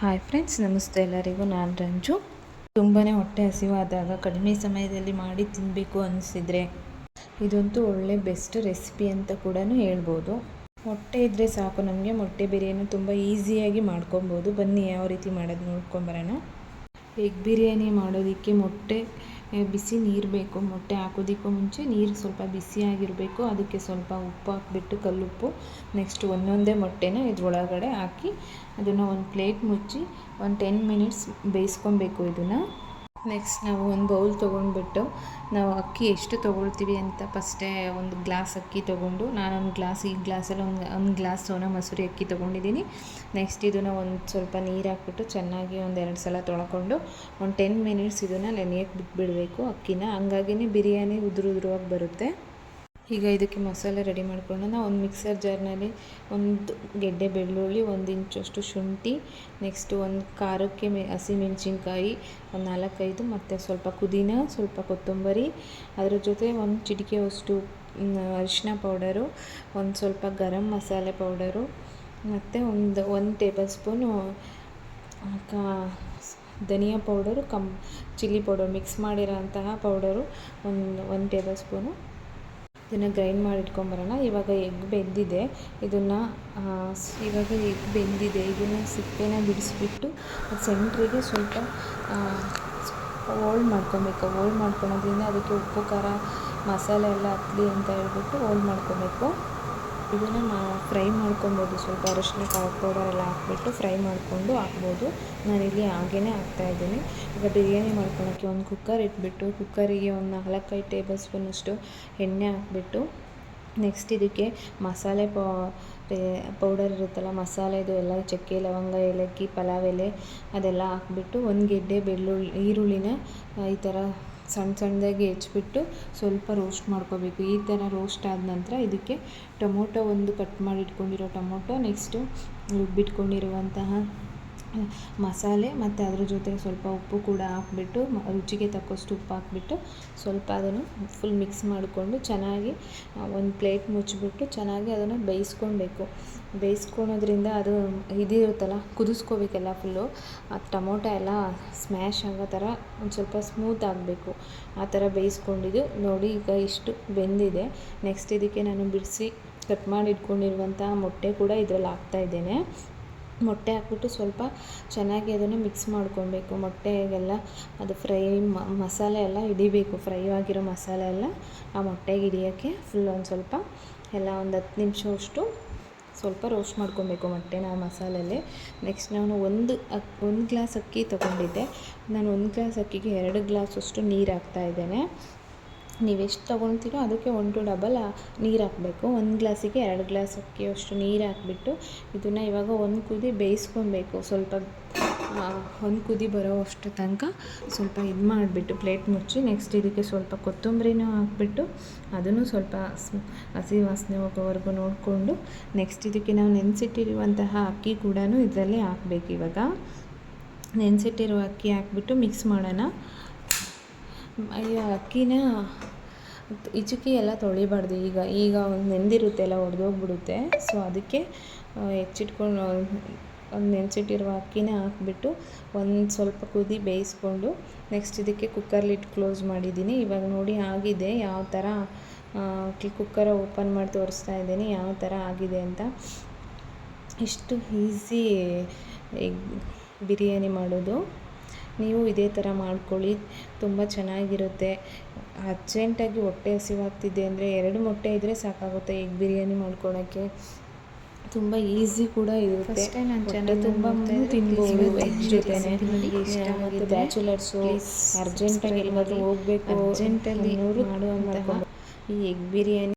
Hi friends ನಮಸ್ತೆ ಎಲ್ಲರಿಗೂ. ನಾನು ರಂಜು. ತುಂಬಾ ಹೊಟ್ಟೆ ಹಸಿವಾದಾಗ ಕಡಿಮೆ ಸಮಯದಲ್ಲಿ ಮಾಡಿ ತಿನ್ನಬೇಕು ಅನಿಸಿದರೆ ಇದಂತೂ ಒಳ್ಳೆ ಬೆಸ್ಟ್ ರೆಸಿಪಿ ಅಂತ ಕೂಡ ಹೇಳ್ಬೋದು. ಮೊಟ್ಟೆ ಇದ್ದರೆ ಸಾಕು, ನಮಗೆ ಮೊಟ್ಟೆ ಬಿರಿಯಾನಿ ತುಂಬ ಈಸಿಯಾಗಿ ಮಾಡ್ಕೊಬೋದು. ಬನ್ನಿ, ಯಾವ ರೀತಿ ಮಾಡೋದು ನೋಡ್ಕೊಂಬರೋಣ ಎಗ್ ಬಿರಿಯಾನಿ ಮಾಡೋದಕ್ಕೆ ಮೊಟ್ಟೆ ಬಿಸಿ ನೀರು ಬೇಕು, ಮೊಟ್ಟೆ ಹಾಕೋದಕ್ಕೂ ಮುಂಚೆ ನೀರು ಸ್ವಲ್ಪ ಬಿಸಿಯಾಗಿರಬೇಕು ಅದಕ್ಕೆ ಸ್ವಲ್ಪ ಉಪ್ಪು ಹಾಕ್ಬಿಟ್ಟು ಕಲ್ಲುಪ್ಪು ನೆಕ್ಸ್ಟ್ ಒಂದೊಂದೇ ಮೊಟ್ಟೆನ ಇದ್ರೊಳಗಡೆ ಹಾಕಿ ಅದನ್ನು ಒಂದು ಪ್ಲೇಟ್ ಮುಚ್ಚಿ ಒಂದು ಟೆನ್ ಮಿನಿಟ್ಸ್ ಬೇಯಿಸ್ಕೊಬೇಕು ಇದನ್ನು. ನೆಕ್ಸ್ಟ್ ನಾವು ಒಂದು ಬೌಲ್ ತೊಗೊಂಡ್ಬಿಟ್ಟು, ನಾವು ಅಕ್ಕಿ ಎಷ್ಟು ತೊಗೊಳ್ತೀವಿ ಅಂತ ಫಸ್ಟೇ ಒಂದು ಗ್ಲಾಸ್ ಅಕ್ಕಿ ತೊಗೊಂಡು, ನಾನೊಂದು ಗ್ಲಾಸ್ ಈ ಗ್ಲಾಸಲ್ಲಿ ಒಂದು ಒಂದು ಗ್ಲಾಸ್ ಸೋನಾ ಮಸೂರಿ ಅಕ್ಕಿ ತೊಗೊಂಡಿದ್ದೀನಿ ನೆಕ್ಸ್ಟ್ ಇದನ್ನು ಒಂದು ಸ್ವಲ್ಪ ನೀರು ಹಾಕ್ಬಿಟ್ಟು ಚೆನ್ನಾಗಿ ಒಂದು ಎರಡು ಸಲ ತೊಳ್ಕೊಂಡು, ಒಂದು ಟೆನ್ ಮಿನಿಟ್ಸ್ ಇದನ್ನು ನೆನೆಯಕ್ಕೆ ಬಿಟ್ಬಿಡಬೇಕು ಅಕ್ಕಿನ. ಹಂಗಾಗಿನೇ ಬಿರಿಯಾನಿ ಉದುರು ಉದುರುವಾಗಿ ಬರುತ್ತೆ. ಈಗ ಇದಕ್ಕೆ ಮಸಾಲೆ ರೆಡಿ ಮಾಡ್ಕೊಳ್ಳೋಣ. ಒಂದು ಮಿಕ್ಸರ್ ಜಾರ್ನಲ್ಲಿ ಒಂದು ಗೆಡ್ಡೆ, ಬೆಳ್ಳುಳ್ಳಿ, ಒಂದು ಇಂಚಷ್ಟು ಶುಂಠಿ ನೆಕ್ಸ್ಟು ಒಂದು ಖಾರಕ್ಕೆ ಮೆ ಹಸಿಮೆಣ್ಸಿನ್ಕಾಯಿ ಒಂದು ನಾಲ್ಕೈದು ಮತ್ತು ಸ್ವಲ್ಪ ಪುದೀನ, ಸ್ವಲ್ಪ ಕೊತ್ತಂಬರಿ, ಅದರ ಜೊತೆ ಒಂದು ಚಿಟಿಕೆ ಅಷ್ಟು ಅರಿಶಿನ ಪೌಡರು ಒಂದು ಸ್ವಲ್ಪ ಗರಂ ಮಸಾಲೆ ಪೌಡರು ಮತ್ತು ಒಂದು ಒಂದು ಟೇಬಲ್ ಸ್ಪೂನು ಕಾ, ಧನಿಯಾ powder cum chilli powder mix ಮಾಡಿರೋಂತಹ powder ಒಂದು ಒಂದು ಟೇಬಲ್ ಸ್ಪೂನು ಇದನ್ನು ಗ್ರೈಂಡ್ ಮಾಡಿ ಇಟ್ಕೊಂಬರೋಣ. ಇವಾಗ ಎಗ್ ಬೆಂದಿದೆ. ಇದನ್ನು ಇವಾಗ ಎಗ್ ಬೆಂದಿದೆ. ಇದನ್ನು ಸಿಪ್ಪೆನ ಬಿಡಿಸ್ಬಿಟ್ಟು ಸೆಂಟ್ರಿಗೆ ಸ್ವಲ್ಪ ಓಲ್ಡ್ ಮಾಡ್ಕೊಬೇಕು. ಓಲ್ಡ್ ಮಾಡ್ಕೊಳೋದ್ರಿಂದ ಅದಕ್ಕೆ ಉಪ್ಪು, ಖಾರ, ಮಸಾಲೆ ಎಲ್ಲ ಹತ್ತಲಿ ಅಂತ ಹೇಳ್ಬಿಟ್ಟು ಓಲ್ಡ್ ಮಾಡ್ಕೊಬೇಕು. ಇದನ್ನು ಮಾ, ಫ್ರೈ ಮಾಡ್ಕೊಬೋದು. ಸ್ವಲ್ಪ ಅರಶಿನ ಖಾರದ ಪೌಡರ್ ಎಲ್ಲ ಹಾಕ್ಬಿಟ್ಟು ಫ್ರೈ ಮಾಡಿಕೊಂಡು ಹಾಕ್ಬೋದು. ನಾನಿಲ್ಲಿ ಹಾಗೇ ಹಾಕ್ತಾಯಿದ್ದೀನಿ ಈಗ ಬಿರಿಯಾನಿ ಮಾಡ್ಕೊಳಕ್ಕೆ ಒಂದು ಕುಕ್ಕರ್ ಇಟ್ಬಿಟ್ಟು ಕುಕ್ಕರಿಗೆ ಒಂದು ನಾಲ್ಕೈದು ಟೇಬಲ್ ಸ್ಪೂನಷ್ಟು ಎಣ್ಣೆ ಹಾಕ್ಬಿಟ್ಟು ನೆಕ್ಸ್ಟ್ ಇದಕ್ಕೆ ಮಸಾಲೆ ಪೌಡರ್ ಇರುತ್ತಲ್ಲ ಮಸಾಲೆದು ಎಲ್ಲ, ಚಕ್ಕೆ, ಲವಂಗ, ಏಲಕ್ಕಿ, ಪಲಾವ್, ಎಲೆ ಅದೆಲ್ಲ ಹಾಕ್ಬಿಟ್ಟು ಒಂದು ಗೆಡ್ಡೆ, ಬೆಳ್ಳುಳ್ಳಿ, ಈರುಳ್ಳಿನ ಈ ಥರ ಸಣ್ಣ ಸಣ್ಣದಾಗಿ ಹೆಚ್ಚಿಬಿಟ್ಟು ಸ್ವಲ್ಪ ರೋಸ್ಟ್ ಮಾಡ್ಕೋಬೇಕು. ಈ ಥರ ರೋಸ್ಟ್ ಆದ ನಂತರ ಇದಕ್ಕೆ ಟೊಮೊಟೊ ಒಂದು ಕಟ್ ಮಾಡಿ ಇಟ್ಕೊಂಡಿರೋ ಟೊಮೊಟೊ ನೆಕ್ಸ್ಟು ರುಬ್ಬಿಟ್ಕೊಂಡಿರುವಂತಹ ಮಸಾಲೆ ಮತ್ತು ಅದ್ರ ಜೊತೆಗೆ ಸ್ವಲ್ಪ ಉಪ್ಪು ಕೂಡ ಹಾಕ್ಬಿಟ್ಟು ರುಚಿಗೆ ತಕ್ಕಷ್ಟು ಉಪ್ಪು ಹಾಕ್ಬಿಟ್ಟು ಸ್ವಲ್ಪ ಅದನ್ನು ಫುಲ್ ಮಿಕ್ಸ್ ಮಾಡಿಕೊಂಡು ಚೆನ್ನಾಗಿ ಒಂದು ಪ್ಲೇಟ್ ಮುಚ್ಚಿಬಿಟ್ಟು ಚೆನ್ನಾಗಿ ಅದನ್ನು ಬೇಯಿಸ್ಕೊಳ್ಬೇಕು ಬೇಯಿಸ್ಕೊಳೋದ್ರಿಂದ ಅದು ಇದಿರುತ್ತಲ್ಲ, ಕುದಿಸ್ಕೋಬೇಕೆಲ್ಲ ಫುಲ್ಲು ಆ ಟೊಮೊಟೊ ಎಲ್ಲ ಸ್ಮ್ಯಾಶ್ ಆಗೋ ಥರ ಒಂದು ಸ್ವಲ್ಪ ಸ್ಮೂತ್ ಆಗಬೇಕು. ಆ ಥರ ಬೇಯಿಸ್ಕೊಂಡಿದ್ದು ನೋಡಿ ಈಗ ಇಷ್ಟು ಬೆಂದಿದೆ. ನೆಕ್ಸ್ಟ್ ಇದಕ್ಕೆ ನಾನು ಬಿಡಿಸಿ ಕಟ್ ಮಾಡಿ ಇಟ್ಕೊಂಡಿರುವಂಥ ಮೊಟ್ಟೆ ಕೂಡ ಇದರಲ್ಲಿ ಹಾಕ್ತಾಯಿದ್ದೇನೆ ಮೊಟ್ಟೆ ಹಾಕ್ಬಿಟ್ಟು ಸ್ವಲ್ಪ ಚೆನ್ನಾಗಿ ಅದನ್ನು ಮಿಕ್ಸ್ ಮಾಡ್ಕೊಬೇಕು. ಮೊಟ್ಟೆಗೆಲ್ಲ ಅದು ಫ್ರೈ ಮಸಾಲೆ ಎಲ್ಲ ಹಿಡಿಬೇಕು. ಫ್ರೈ ಆಗಿರೋ ಮಸಾಲೆ ಎಲ್ಲ ಆ ಮೊಟ್ಟೆಗೆ ಹಿಡಿಯೋಕ್ಕೆ ಫುಲ್ ಒಂದು ಸ್ವಲ್ಪ ಎಲ್ಲ ಒಂದು ಹತ್ತು ನಿಮಿಷವಷ್ಟು ಸ್ವಲ್ಪ ರೋಸ್ಟ್ ಮಾಡ್ಕೊಬೇಕು ಮೊಟ್ಟೆನ ಆ ಮಸಾಲೆಯಲ್ಲಿ ನೆಕ್ಸ್ಟ್ ನಾನು ಒಂದು ಒಂದು ಗ್ಲಾಸ್ ಅಕ್ಕಿ ತೊಗೊಂಡಿದ್ದೆ. ನಾನು ಒಂದು ಗ್ಲಾಸ್ ಅಕ್ಕಿಗೆ ಎರಡು ಗ್ಲಾಸಷ್ಟು ನೀರು ಹಾಕ್ತಾಯಿದ್ದೇನೆ ನೀವು ಎಷ್ಟು ತೊಗೊಳ್ತೀರೋ ಅದಕ್ಕೆ ಒನ್ ಟು ಡಬಲ್ ನೀರು ಹಾಕಬೇಕು. ಒಂದು ಗ್ಲಾಸಿಗೆ ಎರಡು ಗ್ಲಾಸ್ ಅಕ್ಕಿಯಷ್ಟು ನೀರು ಹಾಕ್ಬಿಟ್ಟು ಇದನ್ನು ಇವಾಗ ಒಂದು ಕುದಿ ಬೇಯಿಸ್ಕೊಬೇಕು. ಸ್ವಲ್ಪ ಒಂದು ಕುದಿ ಬರೋ ಅಷ್ಟು ತನಕ ಸ್ವಲ್ಪ ಇದು ಮಾಡಿಬಿಟ್ಟು ಪ್ಲೇಟ್ ಮುಚ್ಚಿ ನೆಕ್ಸ್ಟ್ ಇದಕ್ಕೆ ಸ್ವಲ್ಪ ಕೊತ್ತಂಬರಿನೂ ಹಾಕ್ಬಿಟ್ಟು ಅದನ್ನು ಸ್ವಲ್ಪ ಹಸಿ ವಾಸನೆ ಹೋಗೋವರೆಗೂ ನೋಡಿಕೊಂಡು ನೆಕ್ಸ್ಟ್ ಇದಕ್ಕೆ ನಾವು ನೆನೆಸಿಟ್ಟಿರುವಂತಹ ಅಕ್ಕಿ ಕೂಡ ಇದರಲ್ಲಿ ಹಾಕ್ಬೇಕು ಇವಾಗ. ನೆನೆಸಿಟ್ಟಿರೋ ಅಕ್ಕಿ ಹಾಕ್ಬಿಟ್ಟು ಮಿಕ್ಸ್ ಮಾಡೋಣ. ಅಯ್ಯೋ, ಅಕ್ಕಿನ ಇಚುಕಿ ಎಲ್ಲ ತೊಳಿಬಾರ್ದು. ಈಗ ಈಗ ಒಂದು ನೆಂದಿರುತ್ತೆ ಎಲ್ಲ, ಒಡೆದೋಗ್ಬಿಡುತ್ತೆ. ಸೊ ಅದಕ್ಕೆ ಹೆಚ್ಚಿಟ್ಕೊಂಡು, ಒಂದು ನೆನೆಸಿಟ್ಟಿರುವ ಅಕ್ಕಿನೇ ಹಾಕ್ಬಿಟ್ಟು ಒಂದು ಸ್ವಲ್ಪ ಕುದಿ ಬೇಯಿಸ್ಕೊಂಡು ನೆಕ್ಸ್ಟ್ ಇದಕ್ಕೆ ಕುಕ್ಕರ್ಲಿಟ್ಟು ಕ್ಲೋಸ್ ಮಾಡಿದ್ದೀನಿ. ಇವಾಗ ನೋಡಿ ಆಗಿದೆ ಯಾವ ಥರ ಕುಕ್ಕರ ಓಪನ್ ಮಾಡಿ ತೋರಿಸ್ತಾ ಇದ್ದೀನಿ ಯಾವ ಥರ ಆಗಿದೆ ಅಂತ. ಇಷ್ಟು ಈಸಿ ಎಗ್, ಬಿರಿಯಾನಿ ಮಾಡೋದು. ನೀವು ಇದೇ ಥರ ಮಾಡ್ಕೊಳ್ಳಿ. ತುಂಬ ಚೆನ್ನಾಗಿರುತ್ತೆ. ಅರ್ಜೆಂಟಾಗಿ ಹೊಟ್ಟೆ ಹಸಿವಾಗ್ತಿದೆ ಅಂದರೆ ಎರಡು ಮೊಟ್ಟೆ ಇದ್ದರೆ ಸಾಕಾಗುತ್ತೆ ಎಗ್ ಬಿರಿಯಾನಿ ಮಾಡ್ಕೊಳಕ್ಕೆ. ತುಂಬ ಈಸಿ ಕೂಡ ಇರುತ್ತೆ. ತುಂಬ ತಿನ್ಬೋದು ಎಗ್ ಜೊತೆನೆ. ಮತ್ತು ಬ್ಯಾಚುಲರ್ಸು. ಅರ್ಜೆಂಟಾಗಿ ಎಲ್ಲಾದರೂ ಹೋಗಬೇಕು ಅರ್ಜೆಂಟಲ್ಲಿ ಮಾಡುವಂತಹ ಈ ಎಗ್ ಬಿರಿಯಾನಿ